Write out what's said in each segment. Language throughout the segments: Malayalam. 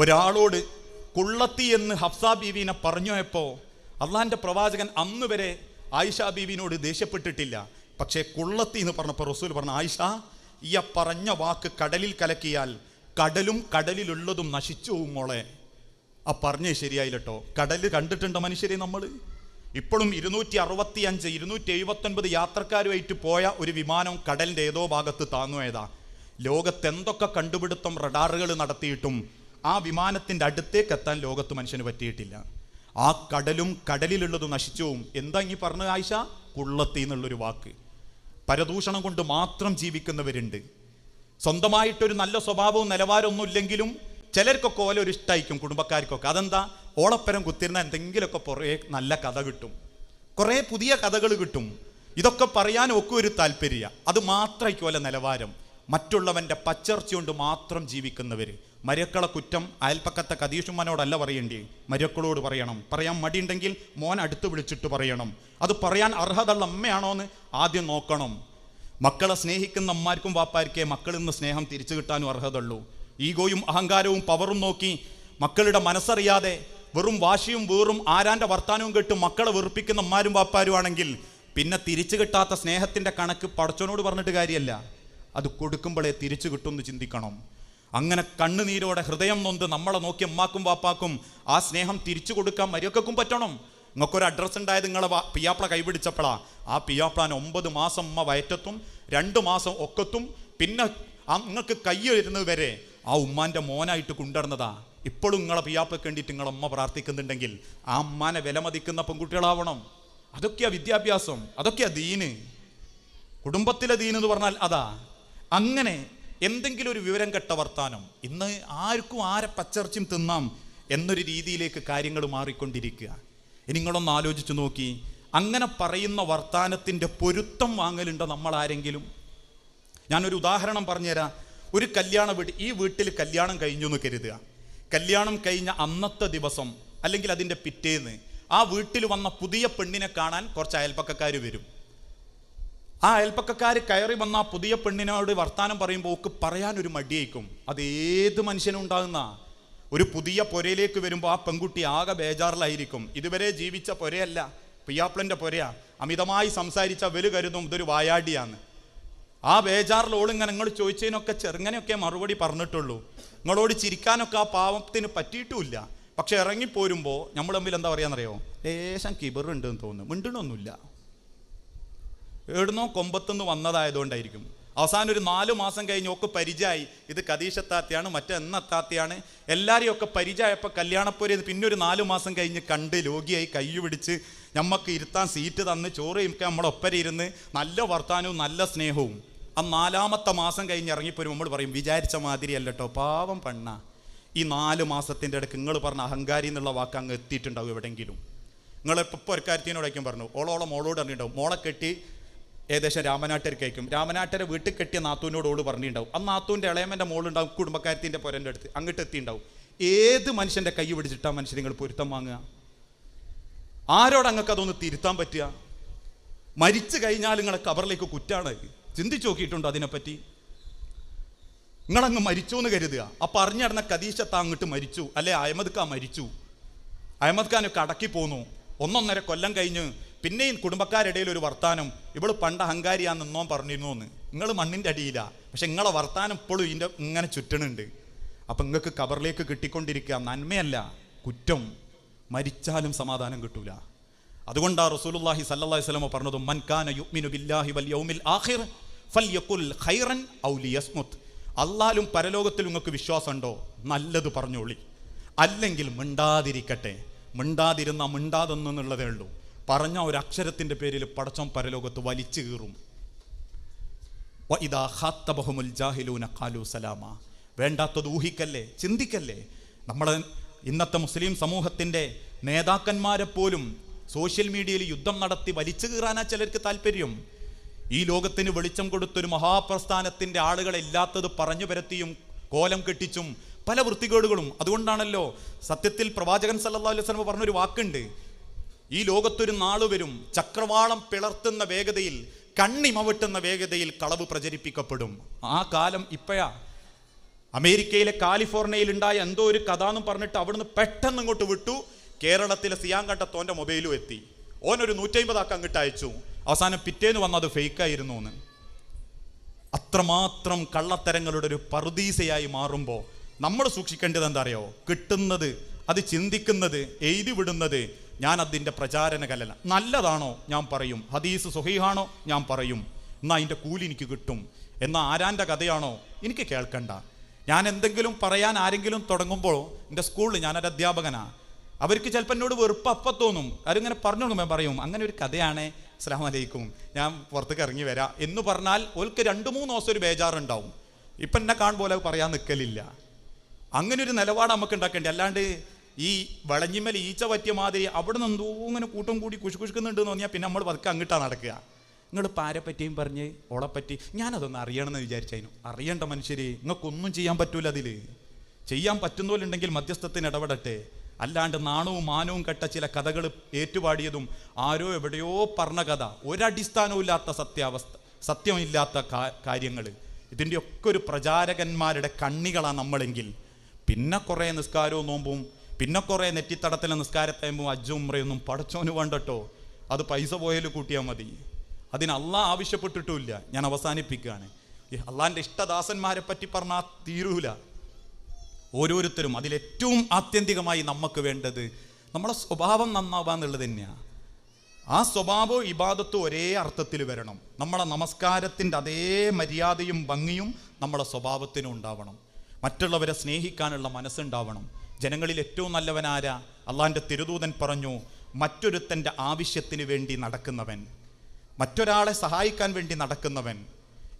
ഒരാളോട് കുള്ളത്തി എന്ന് ഹഫ്സ ബീവിനെ പറഞ്ഞപ്പോൾ അള്ളാഹിന്റെ പ്രവാചകൻ അന്ന് വരെ ആയിഷ ബീവിനോട് ദേഷ്യപ്പെട്ടിട്ടില്ല. പക്ഷേ കുള്ളത്തി എന്ന് പറഞ്ഞപ്പോൾ റസൂൽ പറഞ്ഞു ആയിഷ ഈ പറഞ്ഞ വാക്ക് കടലിൽ കലക്കിയാൽ കടലും കടലിലുള്ളതും നശിച്ചു മോളെ. ആ പറഞ്ഞേ ശരിയായില്ലട്ടോ കടൽ കണ്ടിട്ടുണ്ടോ മനുഷ്യരെ നമ്മൾ ഇപ്പോഴും ഇരുന്നൂറ്റി അറുപത്തി അഞ്ച് ഇരുന്നൂറ്റി എഴുപത്തൊൻപത് യാത്രക്കാരുമായിട്ട് പോയ ഒരു വിമാനം കടലിന്റെ ഏതോ ഭാഗത്ത് താങ്ങുകയതാ ലോകത്തെന്തൊക്കെ കണ്ടുപിടുത്തം റഡാറുകൾ നടത്തിയിട്ടും ആ വിമാനത്തിന്റെ അടുത്തേക്ക് എത്താൻ ലോകത്ത് മനുഷ്യന് പറ്റിയിട്ടില്ല. ആ കടലും കടലിലുള്ളതും നശിച്ചവും എന്താ ഇനി പറഞ്ഞ ആയിഷ? കുള്ളത്തി എന്നുള്ളൊരു വാക്ക്. പരദൂഷണം കൊണ്ട് മാത്രം ജീവിക്കുന്നവരുണ്ട്. സ്വന്തമായിട്ടൊരു നല്ല സ്വഭാവവും നിലവാരമൊന്നും ഇല്ലെങ്കിലും ചിലർക്കൊക്കെ ഓല ഒരു ഇഷ്ടമായിരിക്കും കുടുംബക്കാർക്കൊക്കെ. അതെന്താ? ഓളപ്പരം കുത്തിരുന്ന എന്തെങ്കിലുമൊക്കെ കുറേ നല്ല കഥ കിട്ടും. കുറേ പുതിയ കഥകൾ കിട്ടും. ഇതൊക്കെ പറയാൻ ഒക്കെ ഒരു താല്പര്യ. അത് മാത്രമായിരിക്കും ഓല നിലവാരം. മറ്റുള്ളവന്റെ പച്ചർച്ച കൊണ്ട് മാത്രം ജീവിക്കുന്നവർ മരക്കളെ കുറ്റം അയൽപ്പക്കത്തെ കതീഷുമ്മനോടല്ല പറയേണ്ടി. മരക്കളോട് പറയണം. പറയാൻ മടിയുണ്ടെങ്കിൽ മോൻ അടുത്ത് വിളിച്ചിട്ട് പറയണം. അത് പറയാൻ അർഹതയുള്ള അമ്മയാണോ എന്ന് ആദ്യം നോക്കണം. മക്കളെ സ്നേഹിക്കുന്ന അമ്മാർക്കും വാപ്പാർക്കേ മക്കളിൽ നിന്ന് സ്നേഹം തിരിച്ചു കിട്ടാനും അർഹതയുള്ളൂ. ഈഗോയും അഹങ്കാരവും പവറും നോക്കി മക്കളുടെ മനസ്സറിയാതെ വെറും വാശിയും വീറും ആരാന്റെ വർത്താനവും കേട്ട് മക്കളെ വെറുപ്പിക്കുന്ന അമ്മാരും വാപ്പാരും ആണെങ്കിൽ പിന്നെ തിരിച്ചു കിട്ടാത്ത സ്നേഹത്തിന്റെ കണക്ക് പടച്ചോനോട് പറഞ്ഞിട്ട് കാര്യമല്ല അത് കൊടുക്കുമ്പോഴേ തിരിച്ചു കിട്ടുമെന്ന് ചിന്തിക്കണം. അങ്ങനെ കണ്ണുനീരോടെ ഹൃദയം നൊന്ത് നമ്മളെ നോക്കി അമ്മാക്കും വാപ്പാക്കും ആ സ്നേഹം തിരിച്ചു കൊടുക്കാൻ മര്യാദക്കും പറ്റണം. നിങ്ങൾക്കൊരു അഡ്രസ്സ് ഉണ്ടായത് നിങ്ങളെ പിയാപ്ല കൈപിടിച്ചപ്പോഴാ ആ പിയാപ്ലാൻ ഒമ്പത് മാസം അമ്മ വയറ്റത്തും രണ്ട് മാസം ഒക്കത്തും പിന്നെ നിങ്ങൾക്ക് കൈ വരുന്നത് വരെ ആ ഉമ്മാന്റെ മോനായിട്ട് കൊണ്ടുവരുന്നതാ. ഇപ്പോഴും നിങ്ങളെ പിയാപ്ലക്ക് വേണ്ടിയിട്ട് നിങ്ങളെ അമ്മ പ്രാർത്ഥിക്കുന്നുണ്ടെങ്കിൽ ആ അമ്മാനെ വിലമതിക്കുന്ന പെൺകുട്ടികളാവണം. അതൊക്കെയാ വിദ്യാഭ്യാസം അതൊക്കെയാ ദീന്. കുടുംബത്തിലെ ദീൻ എന്ന് പറഞ്ഞാൽ അതാ. അങ്ങനെ എന്തെങ്കിലും ഒരു വിവരം കെട്ട വർത്താനം. ഇന്ന് ആർക്കും ആരെ പച്ചർച്ചയും തിന്നാം എന്നൊരു രീതിയിലേക്ക് കാര്യങ്ങൾ മാറിക്കൊണ്ടിരിക്കുക. നിങ്ങളൊന്ന് ആലോചിച്ച് നോക്കി. അങ്ങനെ പറയുന്ന വർത്താനത്തിന്റെ പൊരുത്തം വാങ്ങലുണ്ടോ നമ്മൾ ആരെങ്കിലും ഞാനൊരു ഉദാഹരണം പറഞ്ഞുതരാം. ഒരു കല്യാണ വീട് ഈ വീട്ടിൽ കല്യാണം കഴിഞ്ഞു എന്ന് കരുതുക. കല്യാണം കഴിഞ്ഞ അന്നത്തെ ദിവസം അല്ലെങ്കിൽ അതിന്റെ പിറ്റേന്ന് ആ വീട്ടിൽ വന്ന പുതിയ പെണ്ണിനെ കാണാൻ കുറച്ച് അയൽപ്പക്കക്കാർ വരും. ആ അയൽപ്പക്കാർ കയറി വന്ന ആ പുതിയ പെണ്ണിനോട് വർത്താനം പറയുമ്പോൾ ഒക്കെ പറയാൻ പറയാനൊരു മടിയേക്കും. അത് ഏത് മനുഷ്യനും ഉണ്ടാകുന്ന? ഒരു പുതിയ പുരയിലേക്ക് വരുമ്പോൾ ആ പെൺകുട്ടി ആകെ ബേജാറിലായിരിക്കും. ഇതുവരെ ജീവിച്ച പുരയല്ല പിയാപ്പിളന്റെ പുരയാ. അമിതമായി സംസാരിച്ച വലു കരുതും ഇതൊരു വായാടിയാണ് ആ ബേജാറിൽ ഓളിങ്ങനെ നിങ്ങൾ ചോദിച്ചതിനൊക്കെ ചെറുങ്ങനെയൊക്കെ മറുപടി പറഞ്ഞിട്ടുള്ളൂ. നിങ്ങളോട് ചിരിക്കാനൊക്കെ ആ പാവത്തിന് പറ്റിയിട്ടുമില്ല. പക്ഷെ ഇറങ്ങിപ്പോരുമ്പോൾ നമ്മൾ തമ്മിൽ എന്താ പറയാന്നറിയോ? ലേശം കിബറുണ്ടെന്ന് തോന്നുന്നു. മിണ്ടണമൊന്നുമില്ല എവിടുന്നോ കൊമ്പത്തുനിന്ന് വന്നതായതുകൊണ്ടായിരിക്കും. അവസാനം ഒരു നാലു മാസം കഴിഞ്ഞ് ഒക്കെ പരിചയമായി. ഇത് കതീശത്താത്തയാണ് മറ്റെന്നത്താത്തയാണ് എല്ലാവരെയും ഒക്കെ പരിചയമായപ്പോൾ കല്യാണപ്പൊരി പിന്നെ ഒരു നാലു മാസം കഴിഞ്ഞ് കണ്ട് രോഗിയായി കൈ പിടിച്ച് നമുക്ക് ഇരുത്താൻ സീറ്റ് തന്ന് ചോറ് കഴിക്കാൻ നമ്മുടെ ഇരുന്ന് നല്ല വർത്താനവും നല്ല സ്നേഹവും. ആ നാലാമത്തെ മാസം കഴിഞ്ഞ് ഇറങ്ങിപ്പോരും നമ്മൾ പറയും വിചാരിച്ച മാതിരി അല്ല കേട്ടോ പാവം പെണ്ണ. ഈ നാല് മാസത്തിന്റെ ഇടയ്ക്ക് നിങ്ങൾ പറഞ്ഞ അഹങ്കാരി എന്നുള്ള വാക്ക് അങ്ങ് എത്തിയിട്ടുണ്ടാവും എവിടെയെങ്കിലും. നിങ്ങളെപ്പോൾ ഒരു കാര്യത്തിനോടൊക്കെ പറഞ്ഞു ഓളോളം മോളോട് ഇറങ്ങിയിട്ടുണ്ടാവും. മോളെ കെട്ടി ഏകദേശം രാമനാട്ടർക്കയക്കും രാമനാട്ടരെ വീട്ടിൽ കെട്ടിയ നാത്തൂനോട് ഓൾ പറഞ്ഞിട്ടുണ്ടാവും ആ നാത്തൂന്റെ ഇളയമന്റെ മോളുണ്ടാവും കുടുംബക്കാരത്തിന്റെ പുരന്റെ അടുത്ത് അങ്ങോട്ട് എത്തിയിട്ടുണ്ടാവും ഏത് മനുഷ്യന്റെ കൈ പിടിച്ചിട്ടാ മനുഷ്യൻ നിങ്ങൾ പൊരുത്തം വാങ്ങുക? ആരോട് അങ്ങക്ക് അതൊന്ന് തിരുത്താൻ പറ്റുക? മരിച്ചു കഴിഞ്ഞാൽ നിങ്ങളെ കബറിലേക്ക് കുറ്റാണ്. ചിന്തിച്ചു നോക്കിയിട്ടുണ്ടോ അതിനെപ്പറ്റി? നിങ്ങളങ്ങ് മരിച്ചു എന്ന് കരുതുക. ആ പറഞ്ഞു നടന്ന അങ്ങോട്ട് മരിച്ചു. അല്ലെ അഹമ്മദ് ഖാൻ മരിച്ചു. അഹമ്മദ് ഖാനൊക്കെ കടക്കി പോന്നു. ഒന്നൊന്നര കൊല്ലം കഴിഞ്ഞ് പിന്നെയും കുടുംബക്കാരിടയിൽ ഒരു വർത്താനം ഇവൾ പണ്ട് അഹങ്കാരിയാന്ന് പറഞ്ഞിരുന്നു എന്ന് നിങ്ങൾ മണ്ണിന്റെ അടിയിലാണ് പക്ഷെ നിങ്ങളെ വർത്താനം ഇപ്പോഴും ഇതിന്റെ ഇങ്ങനെ ചുറ്റണുണ്ട്. അപ്പം നിങ്ങൾക്ക് കബറിലേക്ക് കിട്ടിക്കൊണ്ടിരിക്കുക നന്മയല്ല കുറ്റം. മരിച്ചാലും സമാധാനം കിട്ടൂല. അതുകൊണ്ടാണ് റസൂലുള്ളാഹി സല്ലല്ലാഹി സ്വലമ പറഞ്ഞത് മൻകാന യുഗ്മിനു ബില്ലാഹി വൽ യൗമിൽ ആഖിർ ഫൽയഖുൽ ഖൈറൻ ഔ ലിയസ്മുത് അല്ലാലും പരലോകത്തിൽ നിങ്ങൾക്ക് വിശ്വാസമുണ്ടോ? നല്ലത് പറഞ്ഞോളി. അല്ലെങ്കിൽ മിണ്ടാതിരിക്കട്ടെ. മിണ്ടാതിരുന്ന മിണ്ടാതെന്നുള്ളതേ ഉള്ളൂ. പറഞ്ഞ ഒരു അക്ഷരത്തിന്റെ പേരിൽ പടച്ചോൻ പരലോകത്ത് വലിച്ചു കീറും. ഖാത്തബഹുമുൽ ജാഹിലൂന കാലു സലാമ. വേണ്ടാത്തത് ഊഹിക്കല്ലേ? ചിന്തിക്കല്ലേ? നമ്മളെ ഇന്നത്തെ മുസ്ലിം സമൂഹത്തിന്റെ നേതാക്കന്മാരെ പോലും സോഷ്യൽ മീഡിയയിൽ യുദ്ധം നടത്തി വലിച്ചു കീറാനാ ചിലർക്ക് താല്പര്യം. ഈ ലോകത്തിന് വെളിച്ചം കൊടുത്തൊരു മഹാപ്രസ്ഥാനത്തിന്റെ ആളുകളെ ഇല്ലാത്തത് പറഞ്ഞു പരത്തിയും കോലം കെട്ടിച്ചും പല വൃത്തികേടുകളും. അതുകൊണ്ടാണല്ലോ സത്യത്തിൽ പ്രവാചകൻ സല്ലല്ലാഹു അലൈഹി സ്വലമ പറഞ്ഞൊരു വാക്കുണ്ട്. ഈ ലോകത്തൊരു നാൾ വരും. ചക്രവാളം പിളർത്തുന്ന വേഗതയിൽ കണ്ണിമവിട്ടുന്ന വേഗതയിൽ കളവ് പ്രചരിപ്പിക്കപ്പെടും. ആ കാലം ഇപ്പോഴാ. അമേരിക്കയിലെ കാലിഫോർണിയയിൽ ഉണ്ടായ എന്തോ ഒരു കഥ എന്ന് പറഞ്ഞിട്ട് അവിടുന്ന് പെട്ടെന്ന് ഇങ്ങോട്ട് വിട്ടു. കേരളത്തിലെ സിയാങ്കട്ടത്തോന്റെ മൊബൈലും എത്തി. ഓനൊരു നൂറ്റമ്പതാക്ക് അങ്ങോട്ട് അയച്ചു. അവസാനം പിറ്റേന്ന് വന്നത് ഫേക്കായിരുന്നു എന്ന്. അത്രമാത്രം കള്ളത്തരങ്ങളുടെ ഒരു പറുദീസയായി മാറുമ്പോൾ നമ്മൾ സൂക്ഷിക്കേണ്ടത് എന്താ അറിയോ? കിട്ടുന്നത് അത് ചിന്തിക്കുന്നത് എഴുതി വിടുന്നത് ഞാൻ അതിന്റെ പ്രചാരണകലല്ല നല്ലതാണോ? ഞാൻ പറയും. ഹദീസ് സുഹീഹാണോ ഞാൻ പറയും. എന്നാൽ അതിന്റെ കൂലി എനിക്ക് കിട്ടും. എന്നാൽ ആരാന്റെ കഥയാണോ? എനിക്ക് കേൾക്കണ്ട. ഞാൻ എന്തെങ്കിലും പറയാൻ ആരെങ്കിലും തുടങ്ങുമ്പോൾ എന്റെ സ്കൂളിൽ ഞാനൊരു അധ്യാപകനാണ് അവർക്ക് ചിലപ്പോൾ എന്നോട് വെറുപ്പ് അപ്പം തോന്നും. അവരിങ്ങനെ പറഞ്ഞു ഞാൻ പറയും അങ്ങനെ ഒരു കഥയാണ്. അസ്സാം അലൈക്കും. ഞാൻ പുറത്തേക്ക് ഇറങ്ങി വരാം. എന്ന് പറഞ്ഞാൽ ഓൽക്ക് രണ്ട് മൂന്ന് ദിവസം ഒരു ബേജാറുണ്ടാവും. ഇപ്പം എന്നെ കാണുമ്പോൾ പറയാൻ നിൽക്കലില്ല അങ്ങനെ ഒരു നിലപാട് നമുക്ക് ഉണ്ടാക്കേണ്ടി. അല്ലാണ്ട് ഈ വളഞ്ഞിമ്മൽ ഈച്ച പറ്റിയ മാതിരി അവിടെ നിന്ന് എന്തോ ഇങ്ങനെ കൂട്ടം കൂടി കുശു കുശുക്കുന്നുണ്ട് എന്ന് പറഞ്ഞാൽ പിന്നെ നമ്മൾ പതുക്കെ അങ്ങോട്ടാണ് നടക്കുക. നിങ്ങൾ പാരെ പറ്റിയും പറഞ്ഞ് ഓളെപ്പറ്റി പറ്റി. ഞാനതൊന്ന് അറിയണമെന്ന് വിചാരിച്ചതിനു അറിയണ്ട മനുഷ്യരെ നിങ്ങൾക്കൊന്നും ചെയ്യാൻ പറ്റൂല അതിൽ ചെയ്യാൻ പറ്റുന്നവരുണ്ടെങ്കിൽ മധ്യസ്ഥത്തിന് ഇടപെടട്ടെ. അല്ലാണ്ട് നാണവും മാനവും കെട്ട ചില കഥകൾ ഏറ്റുപാടിയതും ആരോ എവിടെയോ പറഞ്ഞ കഥ. ഒരടിസ്ഥാനവും ഇല്ലാത്ത സത്യാവസ്ഥ സത്യമില്ലാത്ത കാര്യങ്ങൾ ഇതിന്റെയൊക്കെ ഒരു പ്രചാരകന്മാരുടെ കണ്ണികളാണ് നമ്മളെങ്കിൽ. പിന്നെ കുറേ നിസ്കാരവും നോമ്പും പിന്നെ കുറേ നെറ്റിത്തടത്തിലെ നിസ്കാരത്തേമ്പും അജ്ജും ഉമ്രയൊന്നും പടച്ചോന് വേണ്ടട്ടോ. അത് പൈസ പോയാൽ കൂട്ടിയാൽ മതി. അതിന് അള്ളാഹ് ആവശ്യപ്പെട്ടിട്ടുമില്ല. ഞാൻ അവസാനിപ്പിക്കുകയാണ്. അള്ളാന്റെ ഇഷ്ടദാസന്മാരെ പറ്റി പറഞ്ഞാൽ തീരൂല. ഓരോരുത്തരും അതിലേറ്റവും ആത്യന്തികമായി നമുക്ക് വേണ്ടത് നമ്മളെ സ്വഭാവം നന്നാവുക എന്നുള്ളത് തന്നെയാണ് ആ സ്വഭാവവും ഇബാദത്തും ഒരേ അർത്ഥത്തിൽ വരണം. നമ്മളെ നമസ്കാരത്തിന്റെ അതേ മര്യാദയും ഭംഗിയും നമ്മളെ സ്വഭാവത്തിനും ഉണ്ടാവണം. മറ്റുള്ളവരെ സ്നേഹിക്കാനുള്ള മനസ്സുണ്ടാവണം. ജനങ്ങളിൽ ഏറ്റവും നല്ലവനാരാ? അള്ളാഹിന്റെ തിരുദൂതൻ പറഞ്ഞു മറ്റൊരുത്തന്റെ ആവശ്യത്തിന് വേണ്ടി നടക്കുന്നവൻ മറ്റൊരാളെ സഹായിക്കാൻ വേണ്ടി നടക്കുന്നവൻ.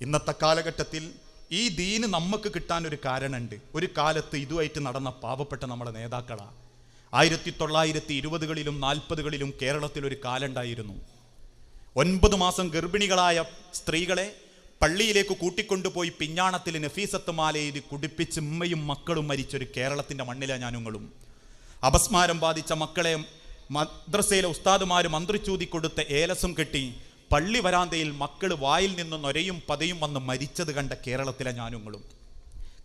ഇന്നത്തെ കാലഘട്ടത്തിൽ ഈ ദീന് നമുക്ക് കിട്ടാൻ ഒരു കാരണമുണ്ട്. ഒരു കാലത്ത് ഇതുമായിട്ട് നടന്ന പാവപ്പെട്ട നമ്മുടെ നേതാക്കളാണ് ആയിരത്തി തൊള്ളായിരത്തി ഇരുപതുകളിലും നാൽപ്പതുകളിലും കേരളത്തിൽ ഒരു കാലുണ്ടായിരുന്നു ഒൻപത് മാസം ഗർഭിണികളായ സ്ത്രീകളെ പള്ളിയിലേക്ക് കൂട്ടിക്കൊണ്ടുപോയി പിഞ്ഞാണത്തിൽ നഫീസത്ത് മാല കുടിപ്പിച്ച് ഉമ്മയും മക്കളും മരിച്ചൊരു കേരളത്തിന്റെ മണ്ണിലെ ഞാനുങ്ങളും. അപസ്മാരം ബാധിച്ച മക്കളെ മദ്രസയിലെ ഉസ്താദുമാർ മന്ത്രിച്ചൂതി കൊടുത്ത ഏലസും കെട്ടി പള്ളി വരാന്തയിൽ മക്കൾ വായിൽ നിന്ന് നൊരയും പതയും വന്ന് മരിച്ചത് കണ്ട കേരളത്തിലെ ഞാനുങ്ങളും.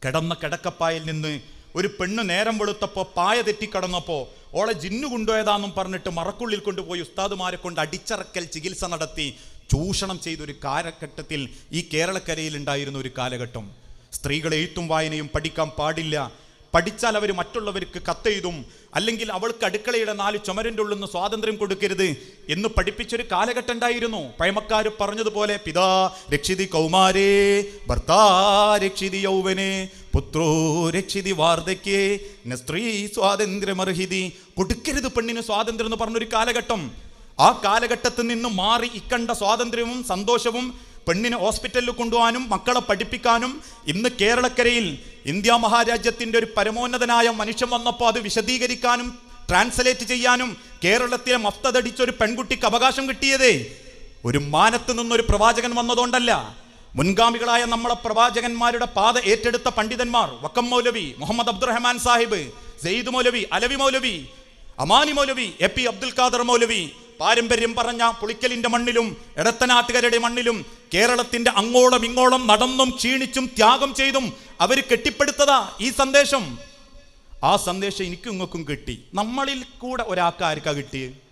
കിടന്ന കിടക്കപ്പായിൽ നിന്ന് ഒരു പെണ്ണ് നേരം വെളുത്തപ്പോൾ പായ തെറ്റിക്കടന്നപ്പോൾ ഓളെ ജിന്നു കൊണ്ടുപോയതാന്നും പറഞ്ഞിട്ട് മറക്കുള്ളിൽ കൊണ്ടുപോയി ഉസ്താദുമാരെ കൊണ്ട് അടിച്ചറക്കൽ ചികിത്സ നടത്തി ചൂഷണം ചെയ്തൊരു കാലഘട്ടത്തിൽ ഈ കേരളക്കരയിൽ ഉണ്ടായിരുന്ന ഒരു കാലഘട്ടം. സ്ത്രീകൾ എഴുത്തും വായനയും പഠിക്കാൻ പാടില്ല. പഠിച്ചാൽ അവർ മറ്റുള്ളവർക്ക് കത്തെഴുതും. അല്ലെങ്കിൽ അവൾക്ക് അടുക്കളയുടെ നാല് ചുമരന്റെ ഉള്ളിൽ നിന്ന് സ്വാതന്ത്ര്യം കൊടുക്കരുത് എന്ന് പഠിപ്പിച്ചൊരു കാലഘട്ടം ഉണ്ടായിരുന്നു. പഴമക്കാർ പറഞ്ഞതുപോലെ പിതാ രക്ഷിതി കൗമാരേ ഭർത്താ രക്ഷിതി യൗവനെ പുത്രോ രക്ഷിതി വാർദ്ധക്യേ സ്ത്രീ സ്വാതന്ത്ര്യമർഹിതി. കൊടുക്കരുത് പെണ്ണിന് സ്വാതന്ത്ര്യം എന്ന് പറഞ്ഞൊരു കാലഘട്ടം. ആ കാലഘട്ടത്തിൽ നിന്ന് മാറി ഇക്കണ്ട സ്വാതന്ത്ര്യവും സന്തോഷവും പെണ്ണിനെ ഹോസ്പിറ്റലിൽ കൊണ്ടുപോകാനും മക്കളെ പഠിപ്പിക്കാനും ഇന്ന് കേരളക്കരയിൽ ഇന്ത്യ മഹാരാജ്യത്തിന്റെ ഒരു പരമോന്നതനായ മനുഷ്യൻ വന്നപ്പോൾ അത് വിശദീകരിക്കാനും ട്രാൻസ്ലേറ്റ് ചെയ്യാനും കേരളത്തിലെ മഫ്തടിച്ച ഒരു പെൺകുട്ടിക്ക് അവകാശം കിട്ടിയതേ. ഒരു മാനത്ത് നിന്നൊരു പ്രവാചകൻ വന്നതുകൊണ്ടല്ല. മുൻഗാമികളായ നമ്മളെ പ്രവാചകന്മാരുടെ പാത ഏറ്റെടുത്ത പണ്ഡിതന്മാർ വക്കം മൗലവി മുഹമ്മദ് അബ്ദുറഹ്മാൻ സാഹിബ് സെയ്ദ് മൗലവി അലവി മൗലവി അമാനി മൗലവി എ പി അബ്ദുൽ ഖാദർ മൗലവി പാരമ്പര്യം പറഞ്ഞ പുളിക്കലിന്റെ മണ്ണിലും എടത്തനാട്ടുകാരുടെ മണ്ണിലും കേരളത്തിന്റെ അങ്ങോളം ഇങ്ങോളം നടന്നും ക്ഷീണിച്ചും ത്യാഗം ചെയ്തും അവർ കെട്ടിപ്പടുത്തതാ ഈ സന്ദേശം. ആ സന്ദേശം എനിക്കും ഇങ്ങക്കും കിട്ടി. നമ്മളിൽ കൂടെ ഒരാൾക്ക് ആർക്കാ കിട്ടിയത്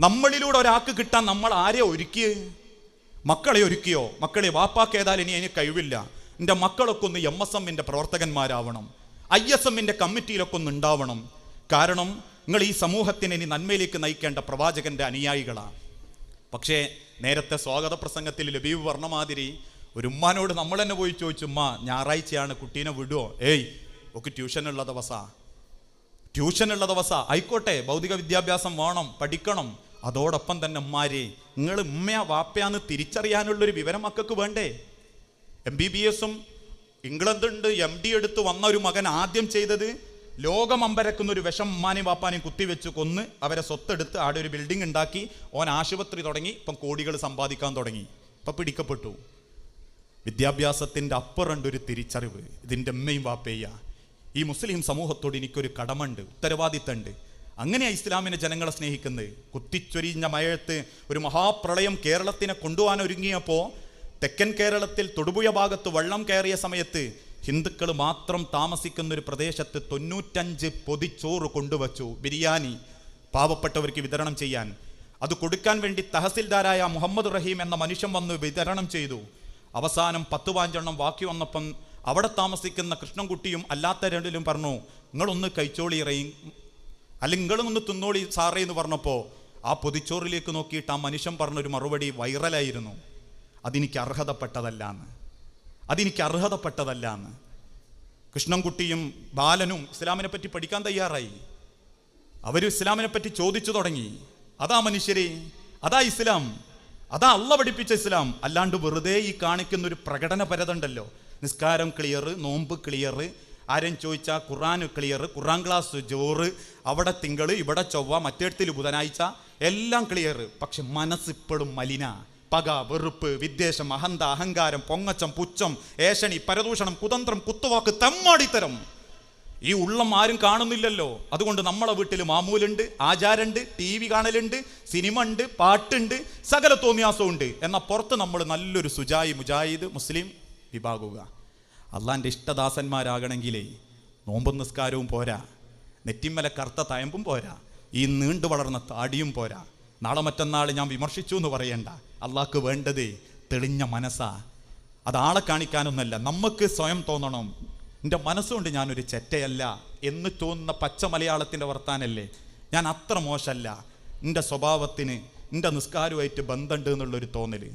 നമ്മളിലൂടെ ഒരാൾക്ക് കിട്ടാൻ നമ്മൾ ആരെ ഒരുക്കിയേ? മക്കളെ ഒരുക്കിയോ? മക്കളെ വാപ്പാക്ക് ഇനി അതിന് കഴിവില്ല. എന്റെ മക്കളൊക്കെ ഒന്ന് എം എസ് എമ്മിന്റെ പ്രവർത്തകന്മാരാവണം. ഐ എസ് എമ്മിന്റെ കമ്മിറ്റിയിലൊക്കെ ഒന്ന് ഉണ്ടാവണം. കാരണം നിങ്ങൾ ഈ സമൂഹത്തിനെ ഇനി നന്മയിലേക്ക് നയിക്കേണ്ട പ്രവാചകന്റെ അനുയായികളാണ്. പക്ഷേ നേരത്തെ സ്വാഗത പ്രസംഗത്തിൽ ലബീബ് പറഞ്ഞ മാതിരി ഒരു ഉമ്മാനോട് നമ്മൾ തന്നെ പോയി ചോദിച്ചു ഉമ്മ ഞായറാഴ്ചയാണ് കുട്ടീനെ വിടുവോ? ഏയ് ഒക്കെ ട്യൂഷനുള്ള ദിവസാ. ട്യൂഷനുള്ള ദിവസാ? ആയിക്കോട്ടെ ഭൗതിക വിദ്യാഭ്യാസം വേണം പഠിക്കണം. അതോടൊപ്പം തന്നെ ഉമ്മാരെ നിങ്ങൾ ഉമ്മയാ വാപ്പയാന്ന് തിരിച്ചറിയാനുള്ളൊരു വിവരം മക്കൾക്ക് വേണ്ടേ? എം ബി ബി എസും ഇംഗ്ലണ്ടുണ്ട്. എം ഡി എടുത്ത് വന്ന ഒരു മകൻ ആദ്യം ചെയ്തത് ലോകം അമ്പരക്കുന്ന ഒരു വിഷം ഉമ്മാനെയും വാപ്പാനെയും കുത്തിവെച്ച് കൊന്ന് അവരെ സ്വത്തെടുത്ത് ആടെ ഒരു ബിൽഡിംഗ് ഉണ്ടാക്കി. ഓൻ ആശുപത്രി തുടങ്ങി. ഇപ്പം കോടികൾ സമ്പാദിക്കാൻ തുടങ്ങി. ഇപ്പം പിടിക്കപ്പെട്ടു. വിദ്യാഭ്യാസത്തിന്റെ അപ്പുറണ്ട് ഒരു തിരിച്ചറിവ്. ഇതിന്റെ അമ്മയും വാപ്പയ്യ ഈ മുസ്ലിം സമൂഹത്തോട് എനിക്കൊരു കടമുണ്ട് ഉത്തരവാദിത്തമുണ്ട്. അങ്ങനെയാണ് ഇസ്ലാമിനെ ജനങ്ങളെ സ്നേഹിക്കുന്നത്. കുത്തിച്ചൊരിഞ്ഞ മഴയത്ത് ഒരു മഹാപ്രളയം കേരളത്തിനെ കൊണ്ടുപോകാൻ ഒരുങ്ങിയപ്പോൾ തെക്കൻ കേരളത്തിൽ തൊടുപുഴ ഭാഗത്ത് വെള്ളം കയറിയ സമയത്ത് ഹിന്ദുക്കൾ മാത്രം താമസിക്കുന്ന ഒരു പ്രദേശത്ത് തൊണ്ണൂറ്റഞ്ച് പൊതിച്ചോറ് കൊണ്ടുവച്ചു ബിരിയാണി പാവപ്പെട്ടവർക്ക് വിതരണം ചെയ്യാൻ. അത് കൊടുക്കാൻ വേണ്ടി തഹസിൽദാരായ മുഹമ്മദ് റഹീം എന്ന മനുഷ്യൻ വന്ന് വിതരണം ചെയ്തു. അവസാനം പത്ത് പാഞ്ചെണ്ണം ബാക്കി വന്നപ്പം അവിടെ താമസിക്കുന്ന കൃഷ്ണൻകുട്ടിയും അല്ലാത്ത രണ്ടിലും പറഞ്ഞു നിങ്ങളൊന്ന് കൈച്ചോളി ഇറയും അല്ലെങ്കിൽ നിങ്ങളൊന്ന് തിന്നോളി സാറേ എന്ന് പറഞ്ഞപ്പോൾ ആ പൊതിച്ചോറിലേക്ക് നോക്കിയിട്ട് ആ മനുഷ്യൻ പറഞ്ഞൊരു മറുപടി വൈറലായിരുന്നു. അതെനിക്ക് അർഹതപ്പെട്ടതല്ല എന്ന് അതെനിക്ക് അർഹതപ്പെട്ടതല്ല എന്ന് കൃഷ്ണൻകുട്ടിയും ബാലനും ഇസ്ലാമിനെ പറ്റി പഠിക്കാൻ തയ്യാറായി. അവർ ഇസ്ലാമിനെ പറ്റി ചോദിച്ചു തുടങ്ങി. അതാ മനുഷ്യരെ അതാ ഇസ്ലാം അതാ അള്ള പഠിപ്പിച്ച ഇസ്ലാം. അല്ലാണ്ട് വെറുതെ ഈ കാണിക്കുന്ന ഒരു പ്രകടന പരതുണ്ടല്ലോ നിസ്കാരം ക്ലിയർ നോമ്പ് ക്ലിയർ ആരും ചോദിച്ചാൽ ഖുറാൻ ക്ലിയർ ഖുറാൻ ക്ലാസ് ജോറ് അവിടെ തിങ്കൾ ഇവിടെ ചൊവ്വ മറ്റേടത്തിൽ ബുധനാഴ്ച എല്ലാം ക്ലിയർ പക്ഷെ മനസ്സിപ്പോഴും മലിന. പക വെറുപ്പ് വിദ്വേഷം അഹന്ത അഹങ്കാരം പൊങ്ങച്ചം പുച്ഛം ഏഷണി പരദൂഷണം കുതന്ത്രം കുത്തുവാക്ക് തെമ്മാടിത്തരം. ഈ ഉള്ളം ആരും കാണുന്നില്ലല്ലോ. അതുകൊണ്ട് നമ്മളെ വീട്ടിൽ മാമൂലുണ്ട് ആചാരമുണ്ട് ടി വി കാണലുണ്ട് സിനിമ ഉണ്ട് പാട്ടുണ്ട് സകല തോന്നിയാസവും ഉണ്ട് എന്നാൽ പുറത്ത് നമ്മൾ നല്ലൊരു സുജായി മുജാഹിദ് മുസ്ലിം വിഭാഗുക. അള്ളാന്റെ ഇഷ്ടദാസന്മാരാകണമെങ്കിലേ നോമ്പും നിസ്കാരവും പോരാ. നെറ്റിമ്മല കറുത്ത തയമ്പും പോരാ. ഈ നീണ്ടു വളർന്ന താടിയും പോരാ. നാളെ മറ്റന്നാൾ ഞാൻ വിമർശിച്ചു എന്ന് പറയണ്ട. അള്ളാഹ്ക്ക് വേണ്ടത് തെളിഞ്ഞ മനസ്സാ. അതാളെ കാണിക്കാനൊന്നല്ല നമുക്ക് സ്വയം തോന്നണം. എന്റെ മനസ്സുകൊണ്ട് ഞാനൊരു ചെറ്റയല്ല എന്ന് തോന്നുന്ന പച്ച മലയാളത്തിന്റെ വർത്താനല്ലേ? ഞാൻ അത്ര മോശമല്ല എന്റെ സ്വഭാവത്തിന് എന്റെ നിസ്കാരമായിട്ട് ബന്ധമുണ്ട് എന്നുള്ളൊരു തോന്നൽ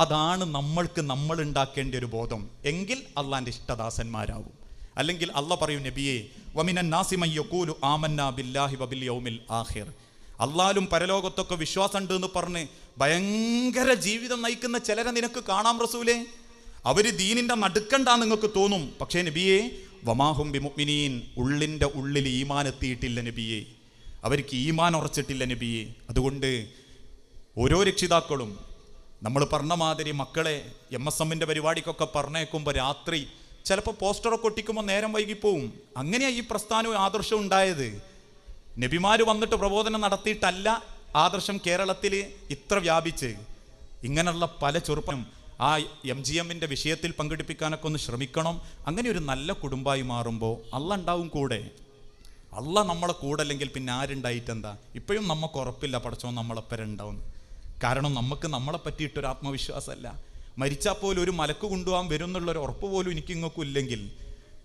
അതാണ് നമ്മൾക്ക് നമ്മൾ ഉണ്ടാക്കേണ്ട ഒരു ബോധം. എങ്കിൽ അള്ളാന്റെ ഇഷ്ടദാസന്മാരാവും. അല്ലെങ്കിൽ അള്ള പറയും നബിയെ വമിനൻ നാസിമയ്യൂലു ആമന്ന ബില്ലാഹി വബിൽ യൗമിൽ ആഹിർ അള്ളാലും പരലോകത്തൊക്കെ വിശ്വാസമുണ്ട് എന്ന് പറഞ്ഞ് ഭയങ്കര ജീവിതം നയിക്കുന്ന ചിലരെ നിനക്ക് കാണാം റസൂലേ. അവർ ദീനിന്റെ നടുക്കണ്ടാ നിങ്ങൾക്ക് തോന്നും. പക്ഷേ നബിയെ വമാഹും ബിമുഅ്മിനീൻ ഉള്ളിന്റെ ഉള്ളിൽ ഈമാൻ എത്തിയിട്ടില്ല നബിയെ. അവർക്ക് ഈമാൻ ഉറച്ചിട്ടില്ല നബിയെ. അതുകൊണ്ട് ഓരോ രക്ഷിതാക്കളും നമ്മൾ പറഞ്ഞ മാതിരി മക്കളെ എം എസ് എമ്മിന്റെ പരിപാടിക്കൊക്കെ പറഞ്ഞേക്കുമ്പോൾ രാത്രി ചിലപ്പോൾ പോസ്റ്ററൊക്കെ ഒട്ടിക്കുമ്പോൾ നേരം വൈകിപ്പോവും. അങ്ങനെയാണ് ഈ പ്രസ്ഥാനവും ആദർശവും ഉണ്ടായത്. നബിമാർ വന്നിട്ട് പ്രബോധനം നടത്തിയിട്ടല്ല ആദർശം കേരളത്തിൽ ഇത്ര വ്യാപിച്ച്. ഇങ്ങനെയുള്ള പല ചെറുപ്പം ആ എം ജി എമ്മിന്റെ വിഷയത്തിൽ പങ്കെടുപ്പിക്കാനൊക്കെ ഒന്ന് ശ്രമിക്കണം. അങ്ങനെ ഒരു നല്ല കുടുംബമായി മാറുമ്പോൾ അല്ല ഉണ്ടാവും കൂടെ. അല്ല നമ്മളെ കൂടെ അല്ലെങ്കിൽ പിന്നെ ആരുണ്ടായിട്ടെന്താ? ഇപ്പോഴും നമുക്ക് ഉറപ്പില്ല പടച്ചോ നമ്മളെപ്പരം ഉണ്ടാവും കാരണം നമുക്ക് നമ്മളെ പറ്റിയിട്ടൊരു ആത്മവിശ്വാസമല്ല. മരിച്ചാൽ പോലും ഒരു മലക്ക് കൊണ്ടുപോകാൻ വരും എന്നുള്ളൊരു ഉറപ്പ് പോലും എനിക്ക് ഇല്ലെങ്കിൽ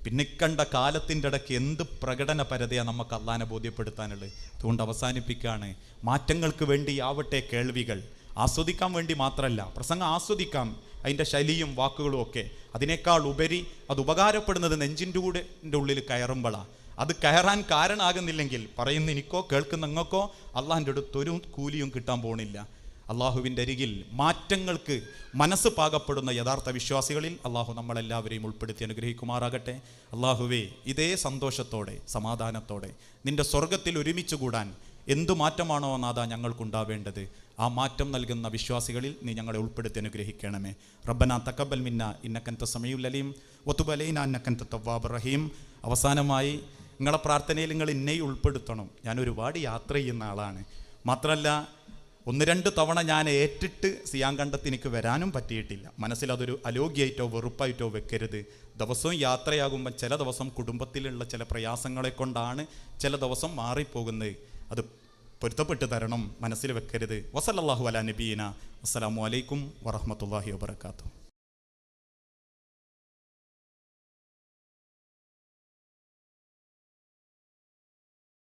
പിന്നെ കണ്ട കാലത്തിന്റെ ഇടയ്ക്ക് എന്ത് പ്രകടന പരതയാണ് നമുക്ക് അള്ളാനെ ബോധ്യപ്പെടുത്താനുള്ളത്. അതുകൊണ്ട് അവസാനിപ്പിക്കുകയാണ് മാറ്റങ്ങൾക്ക് വേണ്ടി ആവട്ടെ കേൾവികൾ. ആസ്വദിക്കാൻ വേണ്ടി മാത്രമല്ല പ്രസംഗം ആസ്വദിക്കാം. അതിന്റെ ശൈലിയും വാക്കുകളും ഒക്കെ. അതിനേക്കാൾ ഉപരി അത് ഉപകാരപ്പെടുന്നത് നെഞ്ചിന്റെ കൂടെ ഉള്ളിൽ കയറുമ്പോഴാണ് അത് കയറാൻ കാരണമാകുന്നില്ലെങ്കിൽ പറയുന്ന എനിക്കോ കേൾക്കുന്ന നിങ്ങൾക്കോ അള്ളാഹിന്റെ അടുത്തൊരു കൂലിയും കിട്ടാൻ പോണില്ല. അള്ളാഹുവിന്റെ അരികിൽ മാറ്റങ്ങൾക്ക് മനസ്സ് പാകപ്പെടുന്ന യഥാർത്ഥ വിശ്വാസികളിൽ അള്ളാഹു നമ്മളെല്ലാവരെയും ഉൾപ്പെടുത്തി അനുഗ്രഹിക്കുമാറാകട്ടെ. അള്ളാഹുവേ ഇതേ സന്തോഷത്തോടെ സമാധാനത്തോടെ നിന്റെ സ്വർഗത്തിൽ ഒരുമിച്ച് കൂടാൻ എന്തു മാറ്റമാണോ നാഥ ഞങ്ങൾക്കുണ്ടാവേണ്ടത് ആ മാറ്റം നൽകുന്ന വിശ്വാസികളിൽ നീ ഞങ്ങളെ ഉൾപ്പെടുത്തി അനുഗ്രഹിക്കണമേ. റബ്ബന തക്കബൽ മിന്ന ഇന്നക്കൻത്ത സമയുല്ലലീം ഒത്തുബലൈന അന്നക്കൻത്ത തവ്വാബ് റഹീം. അവസാനമായി നിങ്ങളെ പ്രാർത്ഥനയിൽ നിങ്ങൾ എന്നെയും ഉൾപ്പെടുത്തണം. ഞാൻ ഒരുപാട് യാത്ര ചെയ്യുന്ന ആളാണ്. മാത്രമല്ല ഒന്ന് രണ്ട് തവണ ഞാൻ ഏറ്റിട്ട് സിയാങ്കണ്ടത്ത് എനിക്ക് വരാനും പറ്റിയിട്ടില്ല. മനസ്സിൽ അതൊരു അലോഗ്യായിട്ടോ വെറുപ്പായിട്ടോ വെക്കരുത്. ദിവസവും യാത്രയാകുമ്പോൾ ചില ദിവസം കുടുംബത്തിലുള്ള ചില പ്രയാസങ്ങളെ കൊണ്ടാണ് ചില ദിവസം മാറിപ്പോകുന്നത്. അത് പൊരുത്തപ്പെട്ട് തരണം മനസ്സിൽ വെക്കരുത്. വസലല്ലാഹു അല നബീന. അസ്സലാമു അലൈക്കും വറഹമത്തല്ലാഹി വാബർക്കാത്തു